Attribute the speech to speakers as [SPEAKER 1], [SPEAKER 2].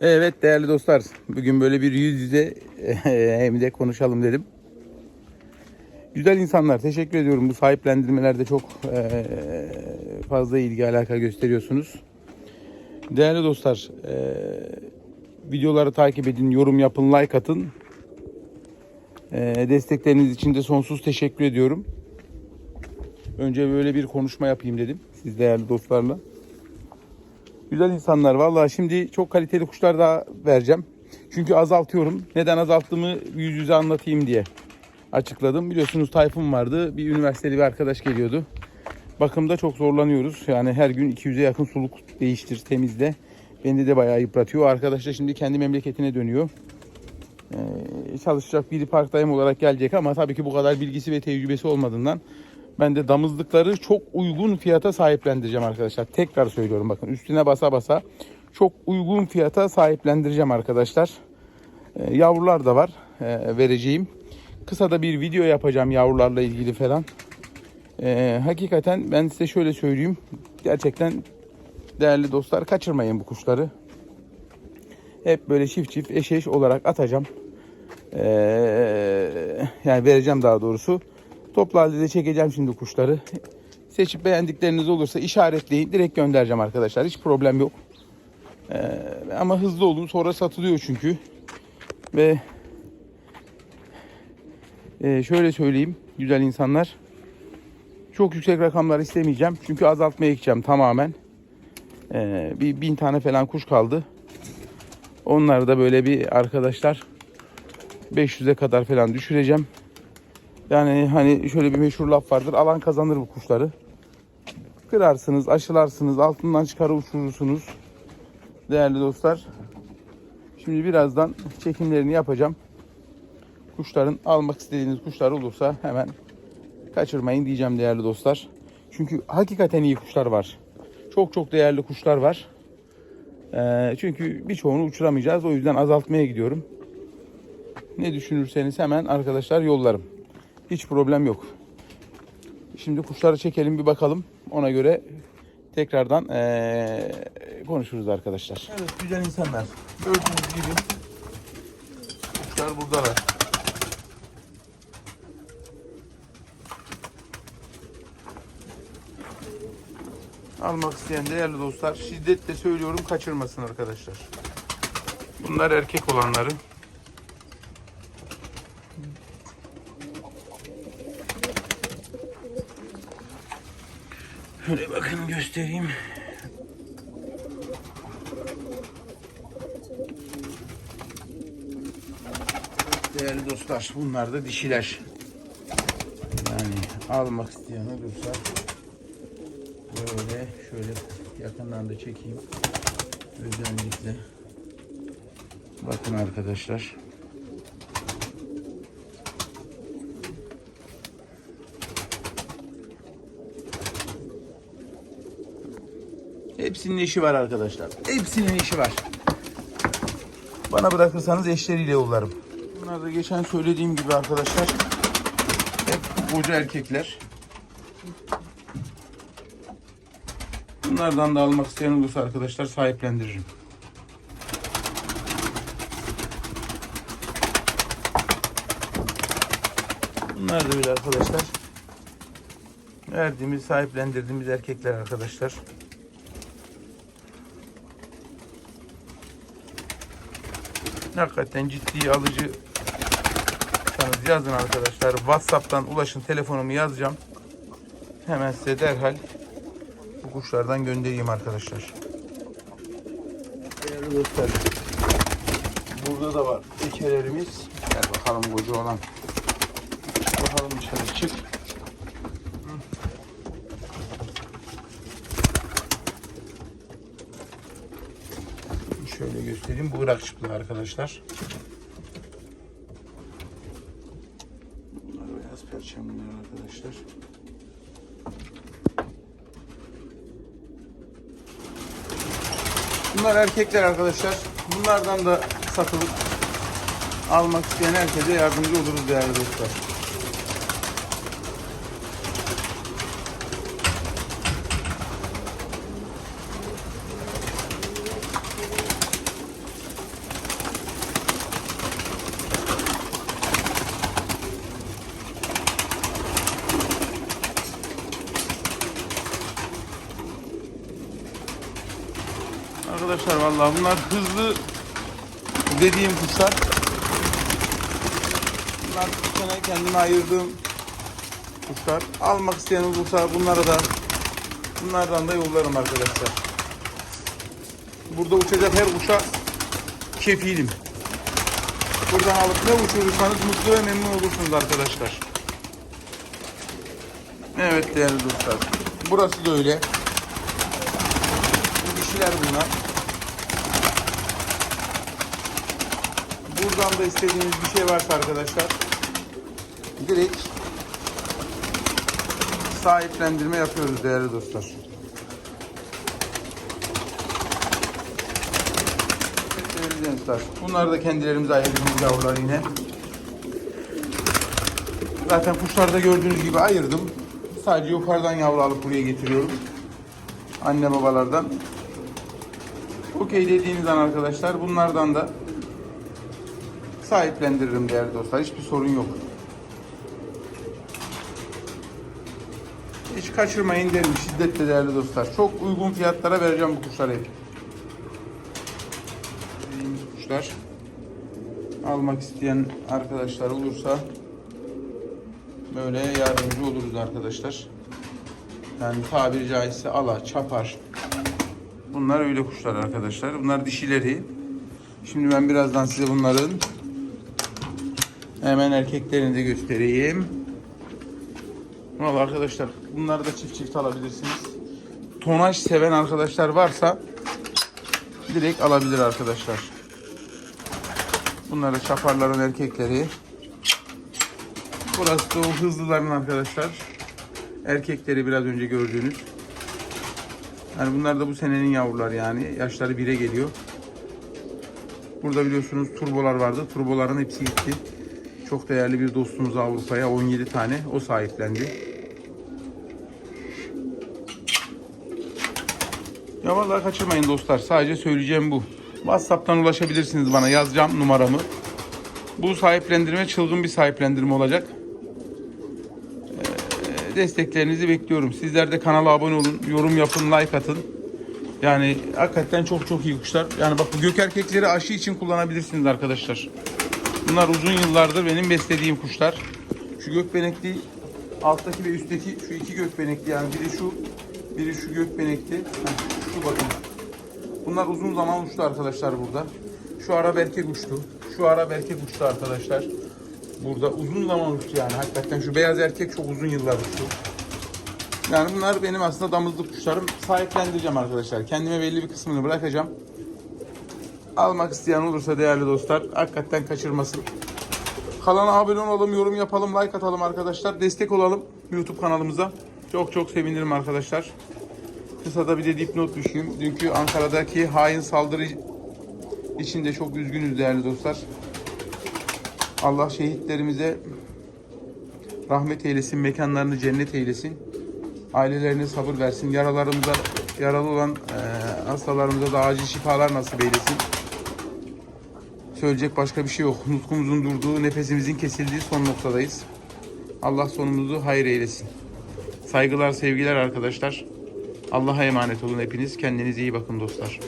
[SPEAKER 1] Evet değerli dostlar, bugün böyle bir yüz yüze hem de konuşalım dedim. Güzel insanlar, teşekkür ediyorum. Bu sahiplendirmelerde çok eee, fazla ilgi alaka gösteriyorsunuz. Değerli dostlar, eee, videoları takip edin, yorum yapın, like atın. Eee, destekleriniz için de sonsuz teşekkür ediyorum. Önce böyle bir konuşma yapayım dedim siz değerli dostlarla. Güzel insanlar. Vallahi şimdi çok kaliteli kuşlar daha vereceğim. Çünkü azaltıyorum. Neden azalttığımı yüz yüze anlatayım diye açıkladım. Biliyorsunuz Tayfun vardı. Bir üniversiteli bir arkadaş geliyordu. Bakımda çok zorlanıyoruz. Yani her gün 200'e yakın suluk değiştir, temizle. Beni de bayağı yıpratıyor. Arkadaş da şimdi kendi memleketine dönüyor. Ee, çalışacak biri part olarak gelecek ama tabii ki bu kadar bilgisi ve tecrübesi olmadığından ben de damızlıkları çok uygun fiyata sahiplendireceğim arkadaşlar. Tekrar söylüyorum bakın üstüne basa basa çok uygun fiyata sahiplendireceğim arkadaşlar. Ee, yavrular da var ee, vereceğim. Kısa da bir video yapacağım yavrularla ilgili falan. Ee, hakikaten ben size şöyle söyleyeyim. Gerçekten değerli dostlar kaçırmayın bu kuşları. Hep böyle çift çift eş eş olarak atacağım. Ee, yani vereceğim daha doğrusu. Toplu halde de çekeceğim şimdi kuşları. Seçip beğendikleriniz olursa işaretleyin. Direkt göndereceğim arkadaşlar. Hiç problem yok. Ee, ama hızlı olun. Sonra satılıyor çünkü. Ve e, şöyle söyleyeyim güzel insanlar. Çok yüksek rakamlar istemeyeceğim. Çünkü azaltmaya gideceğim tamamen. Ee, bir bin tane falan kuş kaldı. Onları da böyle bir arkadaşlar 500'e kadar falan düşüreceğim. Yani hani şöyle bir meşhur laf vardır. Alan kazanır bu kuşları. Kırarsınız, aşılarsınız, altından çıkarı uçurursunuz. Değerli dostlar. Şimdi birazdan çekimlerini yapacağım. Kuşların almak istediğiniz kuşlar olursa hemen kaçırmayın diyeceğim değerli dostlar. Çünkü hakikaten iyi kuşlar var. Çok çok değerli kuşlar var. Ee, çünkü birçoğunu uçuramayacağız. O yüzden azaltmaya gidiyorum. Ne düşünürseniz hemen arkadaşlar yollarım. Hiç problem yok. Şimdi kuşları çekelim bir bakalım. Ona göre tekrardan eee, konuşuruz arkadaşlar. Evet güzel insanlar. Gördüğünüz gibi kuşlar buradalar. Almak isteyen değerli dostlar şiddetle söylüyorum kaçırmasın arkadaşlar. Bunlar erkek olanları. Şöyle bakın göstereyim. Değerli dostlar bunlar da dişiler. Yani almak isteyen olursa böyle şöyle yakından da çekeyim. Özellikle bakın arkadaşlar. Hepsinin eşi var arkadaşlar. Hepsinin eşi var. Bana bırakırsanız eşleriyle yollarım. Bunlar da geçen söylediğim gibi arkadaşlar. Hep koca erkekler. Bunlardan da almak isteyen olursa arkadaşlar sahiplendiririm. Bunlar da öyle arkadaşlar. Verdiğimiz, sahiplendirdiğimiz erkekler arkadaşlar. Hakikaten ciddi alıcı yazın arkadaşlar. Whatsapp'tan ulaşın. Telefonumu yazacağım. Hemen size derhal bu kuşlardan göndereyim arkadaşlar. Değerli dostlar. Burada da var ekelerimiz. Gel bakalım koca olan. Bakalım dışarı çık. Şöyle göstereyim. Bu Irak çıktı arkadaşlar. Bunlar beyaz perçemler arkadaşlar. Bunlar erkekler arkadaşlar. Bunlardan da satılıp almak isteyen herkese yardımcı oluruz değerli dostlar. Arkadaşlar vallahi bunlar hızlı dediğim kuşlar. Bunlar bu sene ayırdığım kuşlar. Almak isteyen olursa bunlara da bunlardan da yollarım arkadaşlar. Burada uçacak her kuşa kefilim. Buradan alıp ne uçurursanız mutlu ve memnun olursunuz arkadaşlar. Evet değerli dostlar. Burası da öyle. Bu dişiler bunlar. Buradan da istediğiniz bir şey varsa arkadaşlar direkt sahiplendirme yapıyoruz değerli dostlar. Değerli gençler. Bunlar da kendilerimize ayırdığımız yavrular yine. Zaten kuşlarda gördüğünüz gibi ayırdım. Sadece yukarıdan yavru alıp buraya getiriyorum. Anne babalardan. Okey dediğiniz an arkadaşlar bunlardan da sahiplendiririm değerli dostlar. Hiçbir sorun yok. Hiç kaçırmayın derim şiddetle değerli dostlar. Çok uygun fiyatlara vereceğim bu kuşları. Dediğimiz kuşlar almak isteyen arkadaşlar olursa böyle yardımcı oluruz arkadaşlar. Yani tabiri caizse ala, çapar. Bunlar öyle kuşlar arkadaşlar. Bunlar dişileri. Şimdi ben birazdan size bunların hemen erkeklerini de göstereyim. Valla arkadaşlar bunları da çift çift alabilirsiniz. Tonaj seven arkadaşlar varsa direkt alabilir arkadaşlar. Bunları çaparların erkekleri. Burası da o hızlıların arkadaşlar. Erkekleri biraz önce gördüğünüz. Yani bunlar da bu senenin yavrular yani. Yaşları bire geliyor. Burada biliyorsunuz turbolar vardı. Turboların hepsi gitti. Çok değerli bir dostumuz Avrupa'ya 17 tane o sahiplendi. Ya vallahi kaçırmayın dostlar. Sadece söyleyeceğim bu. WhatsApp'tan ulaşabilirsiniz bana. Yazacağım numaramı. Bu sahiplendirme çılgın bir sahiplendirme olacak. Ee, desteklerinizi bekliyorum. Sizler de kanala abone olun, yorum yapın, like atın. Yani hakikaten çok çok iyi kuşlar. Yani bak bu gök erkekleri aşı için kullanabilirsiniz arkadaşlar. Bunlar uzun yıllardır benim beslediğim kuşlar. Şu gökbenekli alttaki ve üstteki şu iki gökbenekli yani biri şu biri şu gökbenekli. Heh, şu bakın. Bunlar uzun zaman uçtu arkadaşlar burada. Şu Arap erkek uçtu. Şu Arap erkek uçtu arkadaşlar. Burada uzun zaman uçtu yani hakikaten. Şu beyaz erkek çok uzun yıllar uçtu. Yani bunlar benim aslında damızlık kuşlarım. Sahiplendireceğim arkadaşlar. Kendime belli bir kısmını bırakacağım. Almak isteyen olursa değerli dostlar hakikaten kaçırmasın. Kanala abone olalım, yorum yapalım, like atalım arkadaşlar. Destek olalım YouTube kanalımıza. Çok çok sevinirim arkadaşlar. Kısa da bir de dipnot düşeyim. Dünkü Ankara'daki hain saldırı için de çok üzgünüz değerli dostlar. Allah şehitlerimize rahmet eylesin, mekanlarını cennet eylesin. Ailelerine sabır versin. Yaralarımıza, yaralı olan eee hastalarımıza da acil şifalar nasip eylesin. Söyleyecek başka bir şey yok. Nutkumuzun durduğu, nefesimizin kesildiği son noktadayız. Allah sonumuzu hayır eylesin. Saygılar, sevgiler arkadaşlar. Allah'a emanet olun hepiniz. Kendinize iyi bakın dostlar.